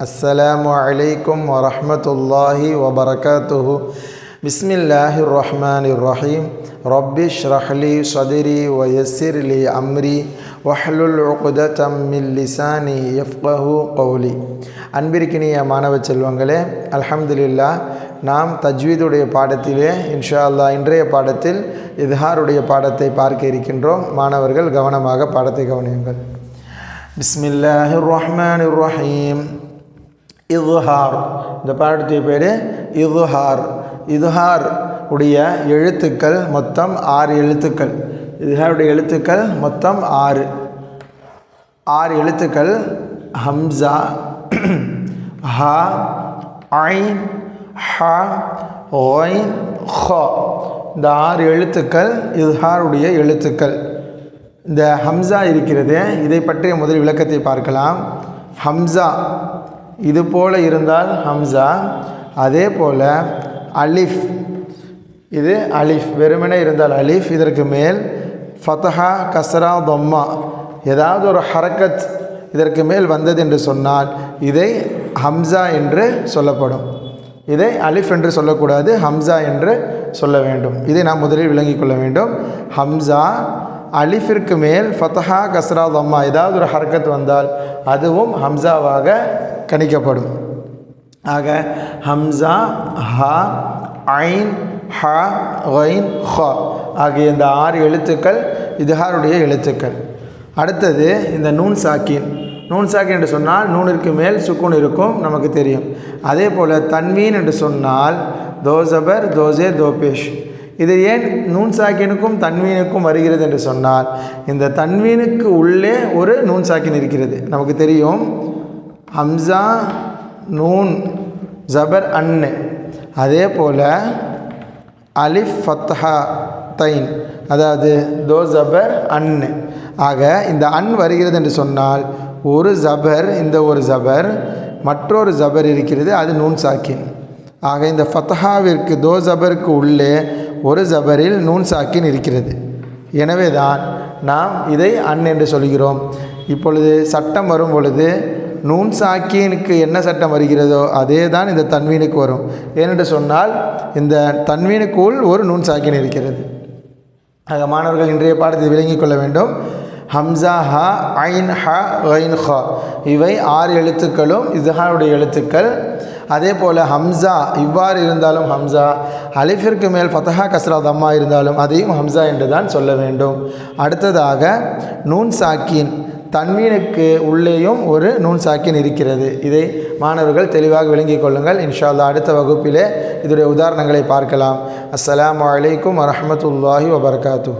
السلام عليكم ورحمة الله وبركاته بسم الله الرحمن الرحيم رب اشرح لي صدري ويسر لي أمري واحلل عقدة من لساني يفقه قولي அன்பிற்கினிய மாணவ செல்வங்களே அல்ஹம்துலில்லா நாம் தஜ்வீதுடைய பாடத்திலே இன்ஷா அல்லாஹ் இன்றைய பாடத்தில் இத்ஹாருடைய பாடத்தை பார்க்க இருக்கின்றோம் மாணவர்கள் கவனமாக பாடத்தை கவனியுங்கள் பிஸ்மில்லாஹிர் ரஹ்மானிர் ரஹீம் இதுஹார். இந்த பாடத்துடைய பேர் இதுஹார். இதுஹார் உடைய எழுத்துக்கள் மொத்தம் ஆறு எழுத்துக்கள். இதுஹாருடைய எழுத்துக்கள் மொத்தம் ஆறு. ஆறு எழுத்துக்கள். ஹம்சா ஹ ஐன் ஹ ஒயின் ஹ. இந்த ஆறு எழுத்துக்கள் இதுஹாருடைய எழுத்துக்கள். இந்த ஹம்சா இருக்கிறது. இதை பற்றிய முதல் விளக்கத்தை பார்க்கலாம். ஹம்சா. இது போல இருந்தால் ஹம்சா அதே போல் அலிஃப். இது அலிஃப் வெறுமனே இருந்தால் அலிஃப் இதற்கு மேல் ஃபதஹா கசரா தொம்மா. ஏதாவது ஒரு ஹரக்கத் இதற்கு மேல் வந்தது என்று சொன்னால் இதை ஹம்சா என்று சொல்லப்படும். இதை அலிஃப் என்று சொல்லக்கூடாது ஹம்சா என்று சொல்ல வேண்டும். இதை நாம் முதலில் விளங்கிக் கொள்ள வேண்டும். ஹம்சா அலிஃபிற்கு மேல் ஃபதஹா கஸ்ரா தம்மா ஏதாவது ஒரு ஹர்க்கத் வந்தால் அதுவும் ஹம்சாவாக கணிக்கப்படும். ஆக ஹம்சா ஹ ஐன் ஹ ஒயின் ஹ ஆகிய இந்த ஆறு எழுத்துக்கள் இதுஹாருடைய எழுத்துக்கள். அடுத்தது இந்த நூன் சாக்கின். நூன் சாக்கின் என்று சொன்னால் நூனிற்கு மேல் சுக்குன் இருக்கும் நமக்கு தெரியும். அதே போல் தன்வீன் என்று சொன்னால் தோசபர் தோசே தோபேஷ். இது ஏன் நூன் சாக்கினுக்கும் தன்வீனுக்கும் வருகிறது என்று சொன்னால் இந்த தன்வீனுக்கு உள்ளே ஒரு நூன் சாக்கின் இருக்கிறது. நமக்கு தெரியும் ஹம்சா நூன் ஜபர் அன்னு. அதே போல் அலிஃப் ஃபத்ஹா தைன். அதாவது தோ ஜபர் அன்னு. ஆக இந்த அன் வருகிறது என்று சொன்னால் ஒரு ஜபர் இந்த ஒரு ஜபர் மற்றொரு ஜபர் இருக்கிறது அது நூன் சாக்கின் ஆக இந்த ஃபத்ஹாவிற்கு தோ ஜபருக்கு உள்ளே ஒரு ஜபரில் நூன் சாக்கின் இருக்கிறது. எனவே தான் நாம் இதை அன் என்று சொல்கிறோம். இப்பொழுது சட்டம் வரும் பொழுது நூன் சாக்கியனுக்கு என்ன சட்டம் வருகிறதோ அதே தான் இந்த தன்வீனுக்கு வரும். ஏனென்று சொன்னால் இந்த தன்வீனுக்குள் ஒரு நூன் சாக்கின் இருக்கிறது. ஆக மாணவர்கள் இன்றைய பாடத்தை விளங்கிக் கொள்ள வேண்டும். ஹம்சா ஹ ஐன் ஹ ஐன் ஹ. இவை ஆறு எழுத்துக்களும் இஸ்ஹாருடைய எழுத்துக்கள். அதே போல் ஹம்சா இவ்வாறு இருந்தாலும் ஹம்சா அலிஃபிற்கு மேல் ஃபதஹா கஸ்ரா தம்மா இருந்தாலும் அதையும் ஹம்சா என்று தான் சொல்ல வேண்டும். அடுத்ததாக நூன் சாக்கின் தன்மீனுக்கு உள்ளேயும் ஒரு நூன் சாக்கின் இருக்கிறது. இதை மாணவர்கள் தெளிவாக விளங்கிக் கொள்ளுங்கள். இன்ஷால்லா அடுத்த வகுப்பிலே இதனுடைய உதாரணங்களை பார்க்கலாம். அஸ்லாம் வலைக்கம் வரமத்துல்லாஹி வபர்காத்து